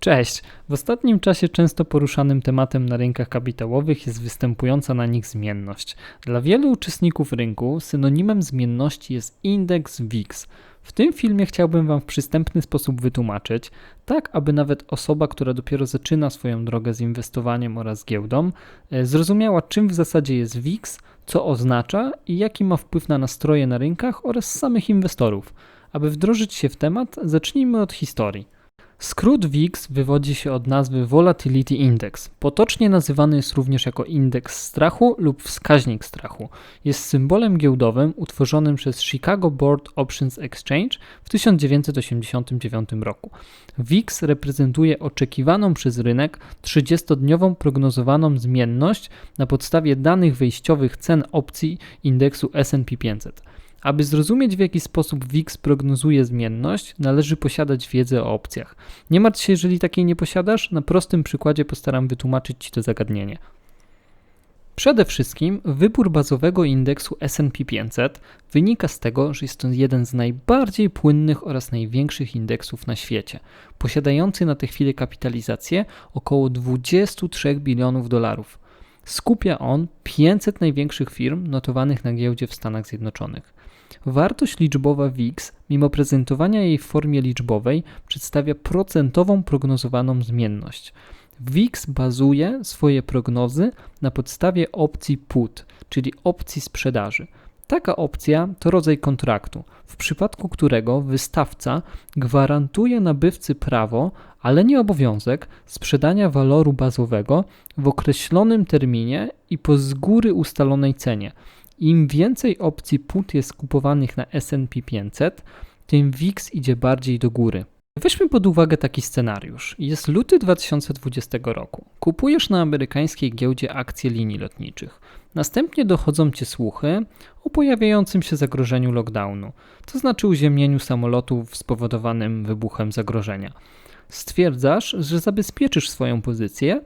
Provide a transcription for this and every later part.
Cześć! W ostatnim czasie często poruszanym tematem na rynkach kapitałowych jest występująca na nich zmienność. Dla wielu uczestników rynku synonimem zmienności jest indeks WIX. W tym filmie chciałbym Wam w przystępny sposób wytłumaczyć, tak aby nawet osoba, która dopiero zaczyna swoją drogę z inwestowaniem oraz giełdą, e, zrozumiała czym w zasadzie jest WIX, co oznacza i jaki ma wpływ na nastroje na rynkach oraz samych inwestorów. Aby wdrożyć się w temat, zacznijmy od historii. Skrót VIX wywodzi się od nazwy Volatility Index. Potocznie nazywany jest również jako indeks strachu lub wskaźnik strachu. Jest symbolem giełdowym utworzonym przez Chicago Board Options Exchange w 1989 roku. VIX reprezentuje oczekiwaną przez rynek 30-dniową prognozowaną zmienność na podstawie danych wejściowych cen opcji indeksu S&P 500. Aby zrozumieć w jaki sposób WIX prognozuje zmienność, należy posiadać wiedzę o opcjach. Nie martw się, jeżeli takiej nie posiadasz, na prostym przykładzie postaram wytłumaczyć Ci to zagadnienie. Przede wszystkim wybór bazowego indeksu S&P 500 wynika z tego, że jest to jeden z najbardziej płynnych oraz największych indeksów na świecie, posiadający na tę chwilę kapitalizację około 23 bilionów dolarów. Skupia on 500 największych firm notowanych na giełdzie w Stanach Zjednoczonych. Wartość liczbowa WIX, mimo prezentowania jej w formie liczbowej, przedstawia procentową prognozowaną zmienność. WIX bazuje swoje prognozy na podstawie opcji put, czyli opcji sprzedaży. Taka opcja to rodzaj kontraktu, w przypadku którego wystawca gwarantuje nabywcy prawo, ale nie obowiązek sprzedania waloru bazowego w określonym terminie i po z góry ustalonej cenie. Im więcej opcji put jest kupowanych na S&P 500, tym WIX idzie bardziej do góry. Weźmy pod uwagę taki scenariusz. Jest luty 2020 roku. Kupujesz na amerykańskiej giełdzie akcje linii lotniczych. Następnie dochodzą cię słuchy o pojawiającym się zagrożeniu lockdownu, to znaczy uziemnieniu samolotów spowodowanym wybuchem zagrożenia. Stwierdzasz, że zabezpieczysz swoją pozycję,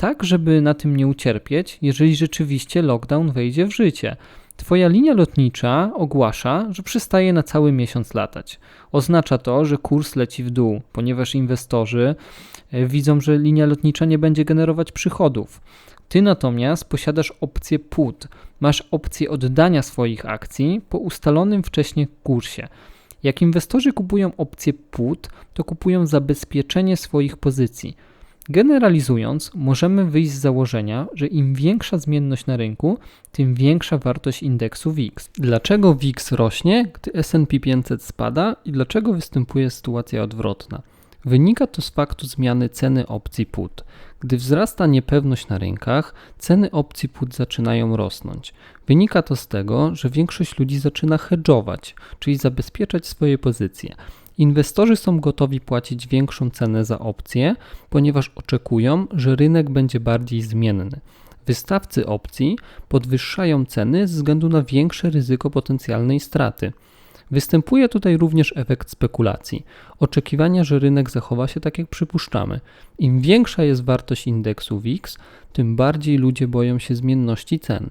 tak żeby na tym nie ucierpieć, jeżeli rzeczywiście lockdown wejdzie w życie. Twoja linia lotnicza ogłasza, że przestaje na cały miesiąc latać. Oznacza to, że kurs leci w dół, ponieważ inwestorzy e, widzą, że linia lotnicza nie będzie generować przychodów. Ty natomiast posiadasz opcję put. Masz opcję oddania swoich akcji po ustalonym wcześniej kursie. Jak inwestorzy kupują opcję put, to kupują zabezpieczenie swoich pozycji. Generalizując, możemy wyjść z założenia, że im większa zmienność na rynku, tym większa wartość indeksu WIX. Dlaczego WIX rośnie, gdy SP 500 spada i dlaczego występuje sytuacja odwrotna? Wynika to z faktu zmiany ceny opcji put. Gdy wzrasta niepewność na rynkach, ceny opcji put zaczynają rosnąć. Wynika to z tego, że większość ludzi zaczyna hedżować, czyli zabezpieczać swoje pozycje. Inwestorzy są gotowi płacić większą cenę za opcje, ponieważ oczekują, że rynek będzie bardziej zmienny. Wystawcy opcji podwyższają ceny ze względu na większe ryzyko potencjalnej straty. Występuje tutaj również efekt spekulacji, oczekiwania, że rynek zachowa się tak jak przypuszczamy. Im większa jest wartość indeksu WIX, tym bardziej ludzie boją się zmienności cen.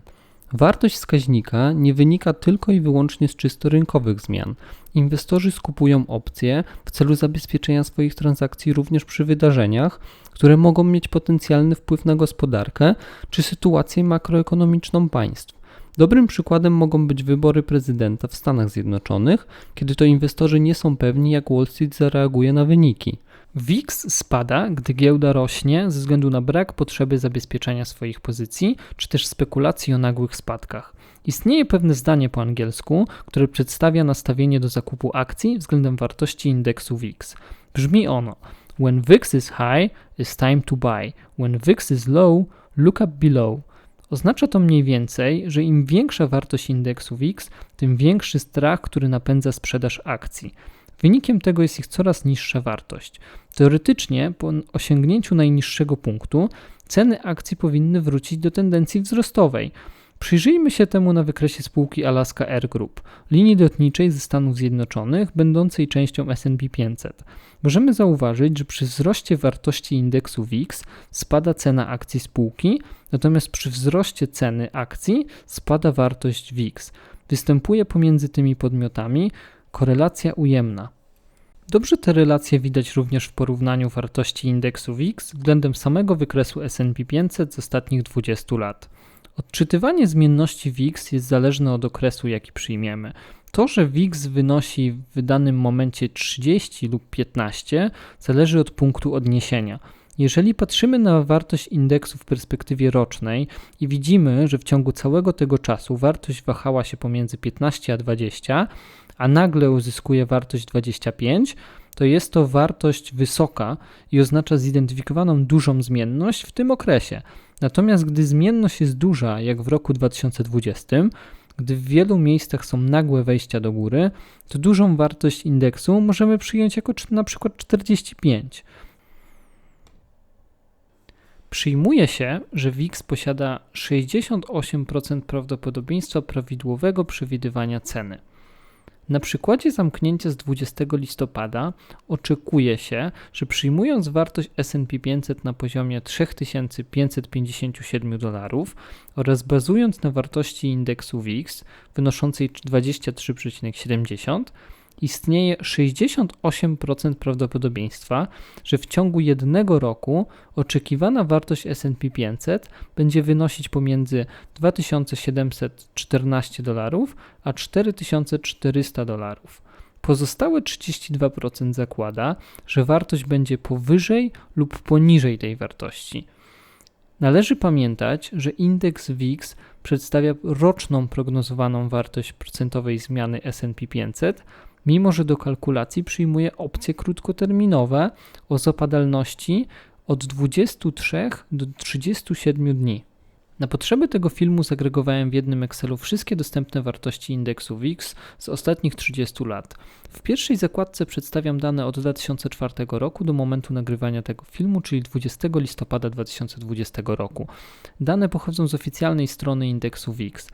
Wartość wskaźnika nie wynika tylko i wyłącznie z czysto rynkowych zmian. Inwestorzy skupują opcje w celu zabezpieczenia swoich transakcji również przy wydarzeniach, które mogą mieć potencjalny wpływ na gospodarkę czy sytuację makroekonomiczną państw. Dobrym przykładem mogą być wybory prezydenta w Stanach Zjednoczonych, kiedy to inwestorzy nie są pewni, jak Wall Street zareaguje na wyniki. WIX spada, gdy giełda rośnie ze względu na brak potrzeby zabezpieczenia swoich pozycji, czy też spekulacji o nagłych spadkach. Istnieje pewne zdanie po angielsku, które przedstawia nastawienie do zakupu akcji względem wartości indeksu WIX. Brzmi ono: When VIX is high, it's time to buy. When VIX is low, look up below. Oznacza to mniej więcej, że im większa wartość indeksu WIX, tym większy strach, który napędza sprzedaż akcji. Wynikiem tego jest ich coraz niższa wartość. Teoretycznie, po osiągnięciu najniższego punktu, ceny akcji powinny wrócić do tendencji wzrostowej. Przyjrzyjmy się temu na wykresie spółki Alaska Air Group, linii lotniczej ze Stanów Zjednoczonych, będącej częścią S&P 500. Możemy zauważyć, że przy wzroście wartości indeksu WIX spada cena akcji spółki, natomiast przy wzroście ceny akcji spada wartość WIX. Występuje pomiędzy tymi podmiotami korelacja ujemna. Dobrze te relacje widać również w porównaniu wartości indeksu WIX względem samego wykresu S&P 500 z ostatnich 20 lat. Odczytywanie zmienności WIX jest zależne od okresu, jaki przyjmiemy. To, że WIX wynosi w danym momencie 30 lub 15, zależy od punktu odniesienia. Jeżeli patrzymy na wartość indeksu w perspektywie rocznej i widzimy, że w ciągu całego tego czasu wartość wahała się pomiędzy 15 a 20, a nagle uzyskuje wartość 25, to jest to wartość wysoka i oznacza zidentyfikowaną dużą zmienność w tym okresie. Natomiast gdy zmienność jest duża, jak w roku 2020, gdy w wielu miejscach są nagłe wejścia do góry, to dużą wartość indeksu możemy przyjąć jako na przykład 45. Przyjmuje się, że WIX posiada 68% prawdopodobieństwa prawidłowego przewidywania ceny. Na przykładzie zamknięcia z 20 listopada oczekuje się, że przyjmując wartość S&P 500 na poziomie 3557 dolarów oraz bazując na wartości indeksu WIX wynoszącej 23,70, istnieje 68% prawdopodobieństwa, że w ciągu jednego roku oczekiwana wartość SP 500 będzie wynosić pomiędzy 2714 dolarów a 4400 dolarów. Pozostałe 32% zakłada, że wartość będzie powyżej lub poniżej tej wartości. Należy pamiętać, że indeks WIX przedstawia roczną prognozowaną wartość procentowej zmiany SP 500, mimo że do kalkulacji przyjmuje opcje krótkoterminowe o zapadalności od 23 do 37 dni. Na potrzeby tego filmu zagregowałem w jednym Excelu wszystkie dostępne wartości indeksu WIX z ostatnich 30 lat. W pierwszej zakładce przedstawiam dane od 2004 roku do momentu nagrywania tego filmu, czyli 20 listopada 2020 roku. Dane pochodzą z oficjalnej strony indeksu WIX.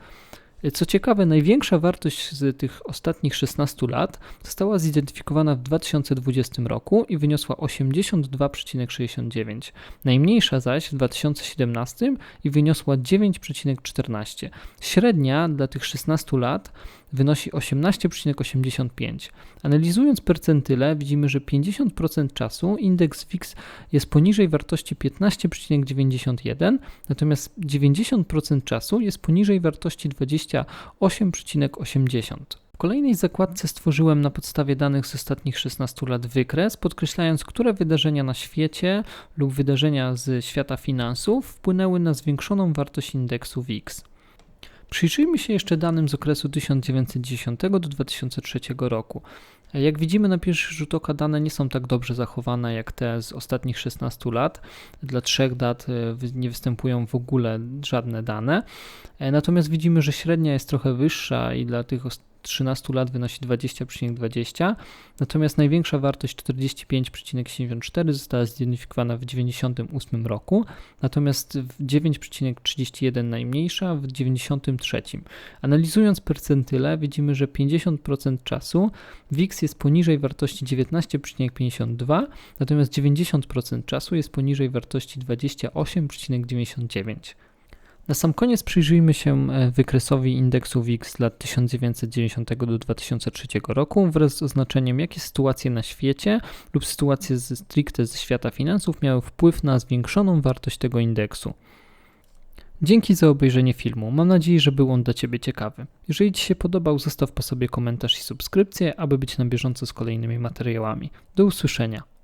Co ciekawe, największa wartość z tych ostatnich 16 lat została zidentyfikowana w 2020 roku i wyniosła 82,69. Najmniejsza zaś w 2017 i wyniosła 9,14. Średnia dla tych 16 lat wynosi 18,85. Analizując percentyle widzimy, że 50% czasu indeks WIX jest poniżej wartości 15,91, natomiast 90% czasu jest poniżej wartości 28,80. W kolejnej zakładce stworzyłem na podstawie danych z ostatnich 16 lat wykres, podkreślając, które wydarzenia na świecie lub wydarzenia z świata finansów wpłynęły na zwiększoną wartość indeksu WIX. Przyjrzyjmy się jeszcze danym z okresu 1910 do 2003 roku. Jak widzimy na pierwszy rzut oka dane nie są tak dobrze zachowane jak te z ostatnich 16 lat. Dla trzech dat e, nie występują w ogóle żadne dane. E, natomiast widzimy, że średnia jest trochę wyższa i dla tych 13 lat wynosi 20,20, natomiast największa wartość 45,74 została zidentyfikowana w 1998 roku, natomiast 9,31 najmniejsza w 1993. Analizując percentyle widzimy, że 50% czasu WIX jest poniżej wartości 19,52, natomiast 90% czasu jest poniżej wartości 28,99. Na sam koniec przyjrzyjmy się e, wykresowi indeksu WIX z lat 1990 do 2003 roku wraz z oznaczeniem, jakie sytuacje na świecie lub sytuacje stricte ze świata finansów miały wpływ na zwiększoną wartość tego indeksu. Dzięki za obejrzenie filmu. Mam nadzieję, że był on dla Ciebie ciekawy. Jeżeli Ci się podobał, zostaw po sobie komentarz i subskrypcję, aby być na bieżąco z kolejnymi materiałami. Do usłyszenia.